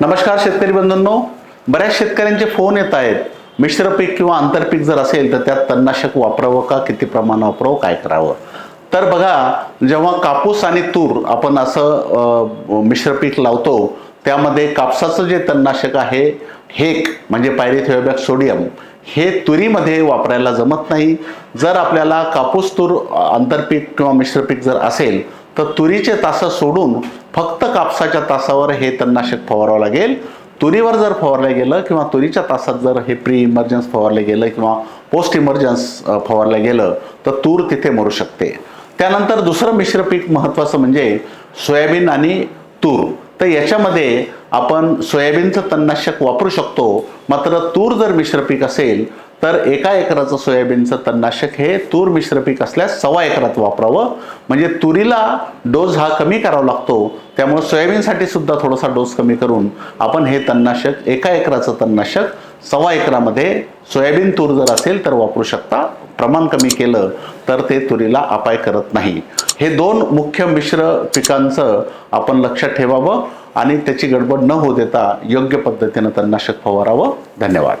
नमस्कार शेतकरी बंधूंनो. बऱ्याच शेतकऱ्यांचे फोन येत आहेत. मिश्र पीक किंवा आंतरपीक जर असेल तर त्यात तणनाशक वापरावं का? किती प्रमाण वापरावं? काय करावं? तर बघा जेव्हा कापूस आणि तूर आपण असं मिश्र पीक लावतो त्यामध्ये कापसाचं जे तणनाशक आहे हेक म्हणजे पायरीथिओबॅक सोडियम हे तुरीमध्ये वापरायला जमत नाही. जर आपल्याला कापूस तूर आंतरपीक किंवा मिश्र पीक जर असेल तर तुरीचे तासं सोडून फक्त कापसाच्या तासावर हे तणनाशक फवारावं लागेल. तुरीवर जर फवारलं गेलं किंवा तुरीच्या तासात जर हे प्री इमर्जन्स फवारलं गेलं किंवा पोस्ट इमर्जन्स फवारलं गेलं तर तूर तिथे मरू शकते. त्यानंतर दुसरं मिश्र पीक महत्त्वाचं म्हणजे सोयाबीन आणि तूर. तर याच्यामध्ये आपण सोयाबीनचं तणनाशक वापरू शकतो मात्र तूर जर मिश्र पीक असेल तर एका एकराचं सोयाबीनचं तणनाशक हे तूर मिश्र पीक असल्यास सव्वा एकरात वापरावं. म्हणजे तुरीला डोस हा कमी करावा लागतो. त्यामुळे सोयाबीनसाठी सुद्धा थोडासा डोस कमी करून आपण हे तणनाशक एका एकराचं तणनाशक सव्वा एकरामध्ये सोयाबीन तूर जर असेल तर वापरू शकता. प्रमाण कमी केलं तर ते तुरीला अपाय करत नाही. हे दोन मुख्य मिश्र पिकांचं आपण लक्षात ठेवावं आणि त्याची गडबड न होऊ देता योग्य पद्धतीनं तणनाशक फवारावं. धन्यवाद.